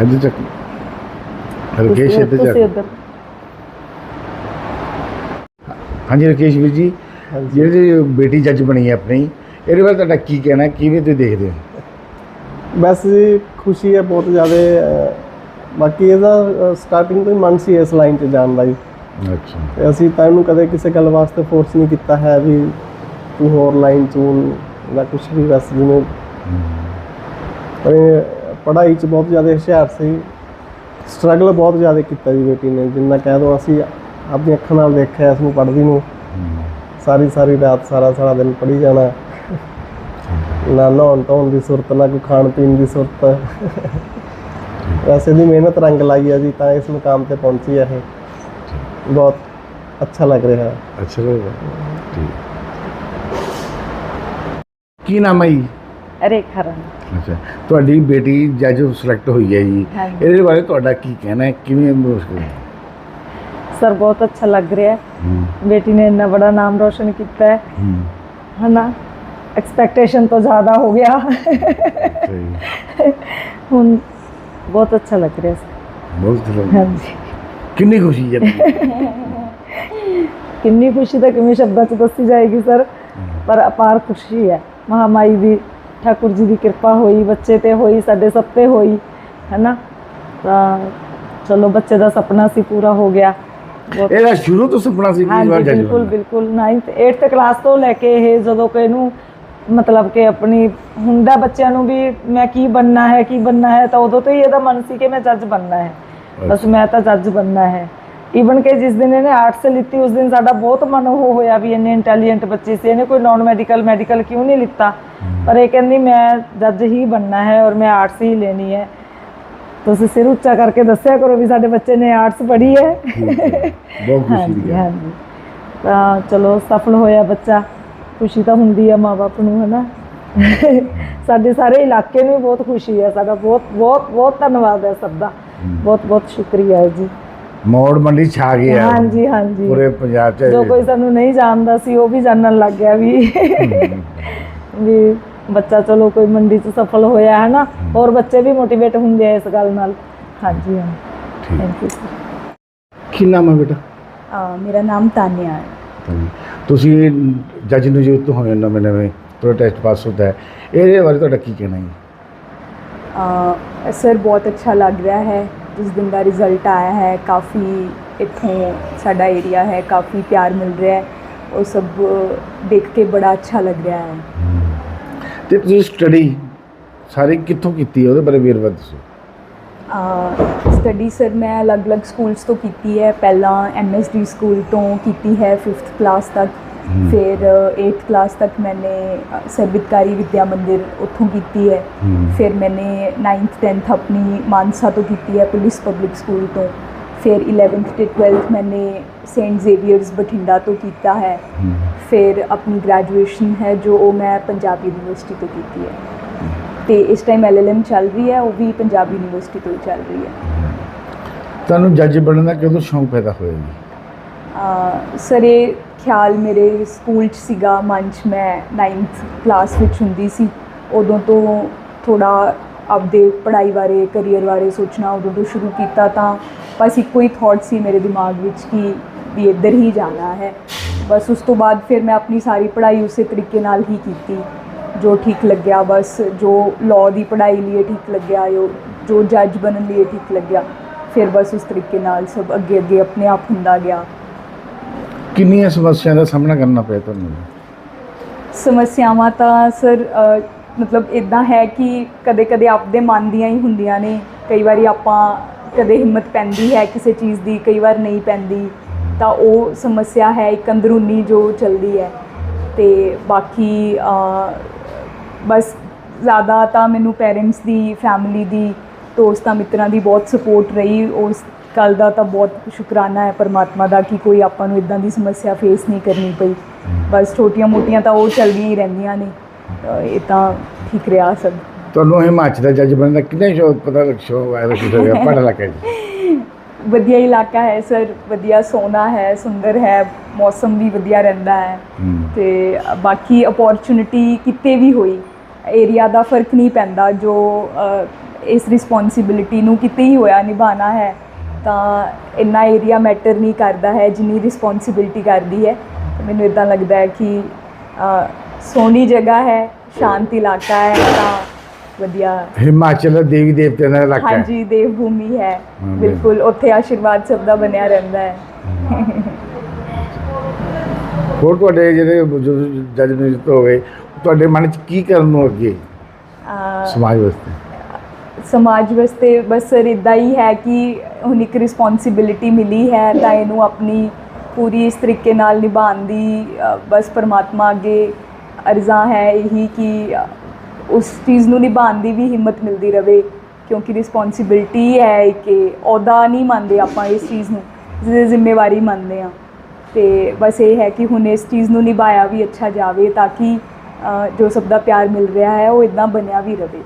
ਇੱਧਰ ਚੱਕ ਰਕੇਸ਼ ਇੱਧਰ। ਚੱਕ ਹਾਂਜੀ ਰਕੇਸ਼ ਵੀਰ ਜੀ ਜਿਹੜੀ ਬੇਟੀ ਜੱਜ ਬਣੀ ਹੈ ਆਪਣੀ ਇਹਦੇ ਬਾਰੇ ਤੁਹਾਡਾ ਕੀ ਕਹਿਣਾ? ਕਿਵੇਂ ਤੁਸੀਂ ਦੇਖਦੇ ਹੋ? ਬਸ ਜੀ ਖੁਸ਼ੀ ਹੈ ਬਹੁਤ ਜ਼ਿਆਦਾ ਬਾਕੀ ਇਹਦਾ ਸਟਾਰਟਿੰਗ ਤੋਂ ਹੀ ਮਨ ਸੀ ਇਸ ਲਾਈਨ 'ਚ ਜਾਣ ਦਾ ਜੀ। ਅੱਛਾ। ਅਸੀਂ ਤਾਂ ਇਹਨੂੰ ਕਦੇ ਕਿਸੇ ਗੱਲ ਵਾਸਤੇ ਫੋਰਸ ਨਹੀਂ ਕੀਤਾ ਹੈ ਵੀ ਤੂੰ ਹੋਰ ਲਾਈਨ ਚੂਨ ਜਾਂ ਕੁਝ ਵੀ ਬਸ ਜਿਵੇਂ ਪਰ ਪੜ੍ਹਾਈ 'ਚ ਬਹੁਤ ਜ਼ਿਆਦਾ ਹੁਸ਼ਿਆਰ ਸੀ। ਸਟਰਗਲ ਬਹੁਤ ਜ਼ਿਆਦਾ ਕੀਤਾ ਜੀ ਬੇਟੀ ਨੇ। ਜਿੰਨਾ ਕਹਿ ਦੋ ਅਸੀਂ ਆਪਣੀ ਅੱਖਾਂ ਨਾਲ ਦੇਖਿਆ ਇਸ ਨੂੰ ਪੜ੍ਹਦੀ ਨੂੰ। ਸਾਰੀ ਸਾਰੀ ਰਾਤ ਸਾਰਾ ਸਾਰਾ ਦਿਨ ਪੜ੍ਹੀ ਜਾਣਾ। ਨਾ ਨਹਾਉਣ ਧੋਣ ਦੀ ਸੁਰਤ ਨਾ ਕੋਈ ਖਾਣ ਪੀਣ ਦੀ ਸੁਰਤ। ਵੈਸੇ ਦੀ ਮਿਹਨਤ ਰੰਗ ਲਾਈ ਹੈ ਜੀ ਤਾਂ ਇਸ ਮੁਕਾਮ ਤੇ ਪਹੁੰਚੀ ਹੈ ਇਹ। ਬਹੁਤ ਅੱਛਾ ਲੱਗ ਰਿਹਾ। ਅੱਛਾ ਲੱਗਾ ਠੀਕ। ਕੀ ਨਾਮ ਹੈ ਜੀ? ਰੇਖਾ ਰਾਣੀ। ਅੱਛਾ ਤੁਹਾਡੀ ਬੇਟੀ ਜੱਜ ਸਿਲੈਕਟ ਹੋਈ ਹੈ ਜੀ। ਹਾਂਜੀ। ਇਹਦੇ ਬਾਰੇ ਤੁਹਾਡਾ ਕੀ ਕਹਿਣਾ ਹੈ? ਕਿਵੇਂ ਮੁਸ਼ਕਿਲ ਹੈ ਸਰ ਬਹੁਤ ਅੱਛਾ ਲੱਗ ਰਿਹਾ ਹੈ। ਹੂੰ। ਬੇਟੀ ਨੇ ਇੰਨਾ ਬੜਾ ਨਾਮ ਰੋਸ਼ਨ ਕੀਤਾ ਹੈ। ਹੂੰ। ਹਨਾ? ਐਕਸਪੈਕਟੇਸ਼ਨ ਤੋਂ ਜ਼ਿਆਦਾ ਹੋ ਗਿਆ। ਸਹੀ ਹੁਣ ਬਹੁਤ ਅੱਛਾ ਲੱਗ ਰਿਹਾ ਹੈ ਬਹੁਤ ਵਧੀਆ। ਹਾਂਜੀ। ਕਿੰਨੀ ਖੁਸ਼ੀ ਹੈ ਕਿੰਨੀ ਖੁਸ਼ੀ ਤਾਂ ਕਿਵੇਂ ਸ਼ਬਦਾਂ 'ਚ ਦੱਸੀ ਜਾਏਗੀ ਸਰ ਪਰ ਅਪਾਰ ਖੁਸ਼ੀ ਹੈ। ਮਹਾਮਾਈ ਦੀ ਠਾਕੁਰ ਜੀ ਦੀ ਕਿਰਪਾ ਹੋਈ ਬੱਚੇ ਤੇ ਹੋਈ ਸਾਡੇ ਸਭ ਤੇ ਹੋਈ ਹੈਨਾ? ਤਾਂ ਚਲੋ ਬੱਚੇ ਦਾ ਸੁਪਨਾ ਸੀ ਪੂਰਾ ਹੋ ਗਿਆ। ਇਹਦਾ ਸ਼ੁਰੂ ਤੋਂ ਸੁਪਨਾ ਸੀ ਕਿ ਵਾਰ ਜੱਜ ਬਿਲਕੁਲ ਬਿਲਕੁਲ 9th 8th ਕਲਾਸ ਤੋਂ ਲੈ ਕੇ ਇਹ ਜਦੋਂ ਕਿ ਇਹਨੂੰ ਮਤਲਬ ਕਿ ਆਪਣੀ ਹੁੰਦਾ ਬੱਚਿਆਂ ਨੂੰ ਵੀ ਮੈਂ ਕੀ ਬੰਨਾ ਹੈ ਕੀ ਬੰਨਾ ਹੈ ਤਾਂ ਉਦੋਂ ਤੋਂ ਹੀ ਇਹਦਾ ਮਨ ਸੀ ਕਿ ਮੈਂ ਜੱਜ ਬੰਨਾ ਹੈ। ਬਸ ਮੈਂ ਤਾਂ ਜੱਜ ਬੰਨਾ ਹੈ। ਈਵਨ ਕਿ ਜਿਸ ਦਿਨ ਇਹਨੇ ਆਰਟਸ ਲਿੱਤੀ ਉਸ ਦਿਨ ਸਾਡਾ ਬਹੁਤ ਮਨ ਉਹ ਹੋਇਆ ਵੀ ਇੰਨੇ ਇੰਟੈਲੀਜੈਂਟ ਬੱਚੇ ਸੀ। ਇਹਨੇ ਕੋਈ ਨਾਨ ਮੈਡੀਕਲ ਮੈਡੀਕਲ ਕਿਉਂ ਨਹੀਂ ਲਿੱਤਾ? ਪਰ ਇਹ ਕਹਿੰਦੀ ਮੈਂ ਜੱਜ ਹੀ ਬੰਨਾ ਹੈ ਔਰ ਮੈਂ ਆਰਟਸ ਹੀ ਲੈਣੀ ਹੈ। ਤੁਸੀਂ ਸਿਰ ਉੱਚਾ ਕਰਕੇ ਦੱਸਿਆ ਕਰੋ ਵੀ ਸਾਡੇ ਬੱਚੇ ਨੇ ਆਰਟਸ ਪੜ੍ਹੀ ਹੈ। ਹੈ। ਬਹੁਤ ਖੁਸ਼ੀ ਹਾਂਜੀ ਤਾਂ ਚਲੋ ਸਫਲ ਹੋਇਆ ਬੱਚਾ। ਖੁਸ਼ੀ ਤਾਂ ਹੁੰਦੀ ਆ ਮਾਪੇ ਨੂੰ ਹਨਾ? ਸਾਡੇ ਸਾਰੇ ਇਲਾਕੇ ਨੂੰ ਬਹੁਤ ਖੁਸ਼ੀ ਹੈ। ਸਾਡਾ ਬਹੁਤ ਬਹੁਤ ਬਹੁਤ ਧੰਨਵਾਦ ਹੈ ਸਭ ਦਾ। ਬਹੁਤ ਬਹੁਤ ਸ਼ੁਕਰੀਆ ਹੈ ਜੀ। ਮੌੜ ਮੰਡੀ ਛਾ ਗਿਆ ਹਾਂਜੀ ਹਾਂਜੀ। ਪੂਰੇ ਪੰਜਾਬ ਚ ਜੋ ਕੋਈ ਸਾਨੂੰ ਨਹੀਂ ਜਾਣਦਾ ਸੀ ਉਹ ਵੀ ਜਾਣਨ ਲੱਗ ਗਿਆ ਵੀ। ਵੀ ਬੱਚਾ ਚਲੋ ਕੋਈ ਮੰਡੀ 'ਚ ਸਫਲ ਹੋਇਆ ਹੈ। ਨਾ ਹੋਰ ਬੱਚੇ ਵੀ ਮੋਟੀਵੇਟ ਹੁੰਦੇ ਆ ਇਸ ਗੱਲ ਨਾਲ। ਹਾਂਜੀ ਹਾਂ। ਠੀਕ। ਥੈਂਕ ਯੂ ਕੀ ਨਾਮ ਹੈ ਬੇਟਾ? ਅ, ਮੇਰਾ ਨਾਮ ਤਾਨਿਆ ਹੈ। ਤੁਸੀਂ ਜੱਜ ਨਿਯੁਕਤ ਹੋਏ ਨਵੇਂ ਨਵੇਂ ਤੁਹਾਡਾ ਟੈਸਟ ਪਾਸ ਹੁੰਦਾ ਹੈ। ਇਹਦੇ ਬਾਰੇ ਤੁਹਾਡਾ ਕੀ ਕਹਿਣਾ ਹੈ ਅ, ਸਰ ਬਹੁਤ ਅੱਛਾ ਲੱਗ ਰਿਹਾ ਹੈ। ਜਿਸ ਦਿਨ ਦਾ ਰਿਜ਼ਲਟ ਆਇਆ ਹੈ ਕਾਫੀ ਇੱਥੋਂ ਸਾਡਾ ਏਰੀਆ ਹੈ ਕਾਫੀ ਪਿਆਰ ਮਿਲ ਰਿਹਾ ਹੈ ਉਹ ਸਭ ਦੇਖ ਕੇ ਬੜਾ ਅੱਛਾ ਲੱਗ ਰਿਹਾ ਹੈ। ਤੇ ਤੁਸੀਂ ਸਟੱਡੀ ਸਾਰੀ ਕਿੱਥੋਂ ਕੀਤੀ ਹੈ? ਉਹਦੇ ਬਾਰੇ ਵੇਰਵਾ ਦੱਸੋ। ਸਟੱਡੀ ਸਰ ਮੈਂ ਅਲੱਗ-ਅਲੱਗ ਸਕੂਲਸ ਤੋਂ ਕੀਤੀ ਹੈ। ਪਹਿਲਾਂ ਐਮਐਸਡੀ ਸਕੂਲ ਤੋਂ ਕੀਤੀ ਹੈ 5th ਕਲਾਸ ਤੱਕ। ਫਿਰ 8th ਕਲਾਸ ਤੱਕ ਮੈਨੇ ਸਰਬਿਤਕਾਰੀ ਵਿਦਿਆ ਮੰਦਿਰ ਉੱਥੋਂ ਕੀਤੀ ਹੈ। ਫਿਰ ਮੈਨੇ 9th 10th ਆਪਣੀ ਮਾਨਸਾ ਤੋਂ ਕੀਤੀ ਹੈ ਪੁਲਿਸ ਪਬਲਿਕ ਸਕੂਲ ਤੋਂ। ਫਿਰ 11th ਤੇ 12th ਮੈਨੇ ਸੇਂਟ ਜ਼ੇਵੀਅਰਸ ਬਠਿੰਡਾ ਤੋਂ ਕੀਤਾ ਹੈ। ਫਿਰ ਆਪਣੀ ਗ੍ਰੈਜੂਏਸ਼ਨ ਹੈ ਜੋ ਉਹ ਮੈਂ ਪੰਜਾਬੀ ਯੂਨੀਵਰਸਿਟੀ ਤੋਂ ਕੀਤੀ ਹੈ। ਤੇ ਇਸ ਟਾਈਮ ਐਲਐਲਐਮ ਚੱਲ ਰਹੀ ਹੈ ਉਹ ਵੀ ਪੰਜਾਬੀ ਯੂਨੀਵਰਸਿਟੀ ਤੋਂ ਚੱਲ ਰਹੀ ਹੈ। ਤੁਹਾਨੂੰ ਜੱਜ ਬਣਨ ਦਾ ਕਿਉਂ ਸ਼ੌਂਕ ਪੈਦਾ ਹੋਇਆ ਜੀ? ਸਰ ਇਹ ਖਿਆਲ ਮੇਰੇ ਸਕੂਲ 'ਚ ਸੀਗਾ ਮੰਚ ਮੈਂ 9th ਕਲਾਸ ਵਿੱਚ ਹੁੰਦੀ ਸੀ। ਉਦੋਂ ਤੋਂ ਥੋੜਾ ਆਪਦੇ ਪੜ੍ਹਾਈ ਬਾਰੇ ਕੈਰੀਅਰ ਬਾਰੇ ਸੋਚਣਾ ਉਦੋਂ ਤੋਂ ਸ਼ੁਰੂ ਕੀਤਾ ਤਾਂ ਬਸ ਇੱਕੋ ਹੀ ਥਾਟ ਸੀ ਮੇਰੇ ਦਿਮਾਗ ਵਿੱਚ ਕਿ ਵੀ ਇੱਧਰ ਹੀ ਜਾਣਾ ਹੈ। ਬਸ ਉਸ ਤੋਂ ਬਾਅਦ ਫਿਰ ਮੈਂ ਆਪਣੀ ਸਾਰੀ ਪੜ੍ਹਾਈ ਉਸੇ ਤਰੀਕੇ ਨਾਲ ਹੀ ਕੀਤੀ। ਜੋ ਠੀਕ ਲੱਗਿਆ, ਬਸ ਜੋ ਲਾਅ ਦੀ ਪੜ੍ਹਾਈ ਲਈ ਠੀਕ ਲੱਗਿਆ, ਜੋ ਜੋ ਜੱਜ ਬਣਨ ਲਈ ਠੀਕ ਲੱਗਿਆ, ਫਿਰ ਬਸ ਉਸ ਤਰੀਕੇ ਨਾਲ ਸਭ ਅੱਗੇ ਅੱਗੇ ਆਪਣੇ ਆਪ ਹੁੰਦਾ ਗਿਆ। ਕਿੰਨੀਆਂ ਸਮੱਸਿਆਵਾਂ ਦਾ ਸਾਹਮਣਾ ਕਰਨਾ ਪਿਆ ਤੁਹਾਨੂੰ? ਸਮੱਸਿਆਵਾਂ ਤਾਂ ਸਰ ਮਤਲਬ ਇਦਾਂ ਹੈ ਕਿ ਕਦੇ-ਕਦੇ ਆਪਦੇ ਮਨ ਦੀਆਂ ਹੀ ਹੁੰਦੀਆਂ ਨੇ। ਕਈ ਵਾਰੀ ਆਪਾਂ ਕਦੇ ਹਿੰਮਤ ਪੈਂਦੀ ਹੈ ਕਿਸੇ ਚੀਜ਼ ਦੀ, ਕਈ ਵਾਰ ਨਹੀਂ ਪੈਂਦੀ। ਤਾਂ ਉਹ ਸਮੱਸਿਆ ਹੈ, ਇੱਕ ਅੰਦਰੂਨੀ ਜੋ ਚੱਲਦੀ ਹੈ। ਤੇ ਬਾਕੀ ਬਸ ਜ਼ਿਆਦਾ ਤਾਂ ਮੈਨੂੰ ਪੇਰੈਂਟਸ ਦੀ ਫੈਮਿਲੀ ਦੀ, ਦੋਸਤਾਂ, ਮਿੱਤਰਾਂ ਦੀ ਬਹੁਤ ਸਪੋਰਟ ਰਹੀ। ਉਸ ਗੱਲ ਦਾ ਤਾਂ ਬਹੁਤ ਸ਼ੁਕਰਾਨਾ ਹੈ ਪਰਮਾਤਮਾ ਦਾ ਕਿ ਕੋਈ ਆਪਾਂ ਨੂੰ ਇਦਾਂ ਦੀ ਸਮੱਸਿਆ ਫੇਸ ਨਹੀਂ ਕਰਨੀ ਪਈ। ਬਸ ਛੋਟੀਆਂ-ਮੋਟੀਆਂ ਤਾਂ ਉਹ ਚੱਲਦੀਆਂ ਹੀ ਰਹਿੰਦੀਆਂ ਨੇ। ਤਾਂ ਇਹ ਤਾਂ ਠੀਕ ਰਿਹਾ ਸਭ। ਤੁਹਾਨੂੰ ਹਿਮਾਚਲ ਦਾ ਜੱਜ ਬਣਨ ਦਾ ਕਿੰਨਾ ਸ਼ੌਕ ਪਤਾ ਲੱਗ ਸ਼ੌਕ ਆਇਆ ਕਿ ਹੋਇਆ ਪੜ੍ਹ ਲੱਗਾ ਜੀ। ਵਧੀਆ ਇਲਾਕਾ ਹੈ ਸਰ ਵਧੀਆ ਸੋਨਾ ਹੈ ਸੁੰਦਰ ਹੈ ਮੌਸਮ ਵੀ ਵਧੀਆ ਰਹਿੰਦਾ ਹੈ। ਤੇ ਬਾਕੀ ਅਪੋਰਚੁਨਿਟੀ ਕਿਤੇ ਵੀ ਹੋਈ ਏਰੀਆ ਦਾ ਫ਼ਰਕ ਨਹੀਂ ਪੈਂਦਾ। ਜੋ ਇਸ ਰਿਸਪੌਂਸਿਬਿਲਿਟੀ ਨੂੰ ਕਿਤੇ ਹੀ ਹੋਇਆ ਨਿਭਾਉਣਾ ਹੈ ਤਾਂ ਇੰਨਾ ਏਰੀਆ ਮੈਟਰ ਨਹੀਂ ਕਰਦਾ ਹੈ ਜਿੰਨੀ ਰਿਸਪੌਂਸਿਬਿਲਿਟੀ ਕਰਦੀ ਹੈ। ਮੈਨੂੰ ਇਦਾਂ ਲੱਗਦਾ ਹੈ ਕਿ ਸੋਹਣੀ ਜਗ੍ਹਾ ਹੈ ਸ਼ਾਂਤ ਇਲਾਕਾ ਹੈ ਤਾਂ ਵਧੀਆ। ਹਿਮਾਚਲ ਦੇਵੀ ਦੇਵਤਿਆਂ ਦਾ ਇਲਾਕਾ ਹੈ। ਹਾਂਜੀ ਦੇਵ ਭੂਮੀ ਹੈ ਬਿਲਕੁਲ ਉੱਥੇ ਆਸ਼ੀਰਵਾਦ ਸਭ ਦਾ ਬਣਿਆ ਰਹਿੰਦਾ ਹੈ। ਹੋਰ ਤੁਹਾਡੇ ਜਿਹੜੇ ਜੱਜ ਨਿਯੁਕਤ ਹੋ ਗਏ ਤੁਹਾਡੇ ਮਨ 'ਚ ਕੀ ਕਰਨ ਨੂੰ ਅੱਗੇ? ਸਮਾਜ ਵਾਸਤੇ। ਸਮਾਜ ਵਾਸਤੇ ਬਸ ਸਰ ਇਦਾਂ ਹੀ ਹੈ ਕਿ ਹੁਣ ਇੱਕ ਰਿਸਪੌਂਸਿਬਿਲਿਟੀ ਮਿਲੀ ਹੈ ਤਾਂ ਇਹਨੂੰ ਆਪਣੀ ਪੂਰੀ ਇਸ ਤਰੀਕੇ ਨਾਲ ਨਿਭਾਉਣ ਦੀ ਅ, ਬਸ ਪਰਮਾਤਮਾ ਅੱਗੇ ਅਰਜ਼ਾ ਹੈ ਇਹੀ ਕਿ ਅ, ਉਸ ਚੀਜ਼ ਨੂੰ ਨਿਭਾਉਣ ਦੀ ਵੀ ਹਿੰਮਤ ਮਿਲਦੀ ਰਵੇ ਕਿਉਂਕਿ ਰਿਸਪੌਂਸਿਬਿਲਿਟੀ ਹੈ ਕਿ ਅਹੁਦਾ ਨਹੀਂ ਮੰਨਦੇ ਆਪਾਂ ਇਸ ਚੀਜ਼ ਨੂੰ ਜ਼ਿ- ਜ਼ਿੰਮੇਵਾਰੀ ਮੰਨਦੇ ਆ ਤੇ ਬਸ ਇਹ ਹੈ ਕਿ ਹੁਣ ਇਸ ਚੀਜ਼ ਨੂੰ ਨਿਭਾਇਆ ਵੀ ਅੱਛਾ ਜਾਵੇ ਤਾਂ ਕਿ ਅ, ਜੋ ਸਭ ਦਾ ਪਿਆਰ ਮਿਲ ਰਿਹਾ ਹੈ ਉਹ ਇਦਾਂ ਬਣਿਆ ਵੀ ਰਵੇ।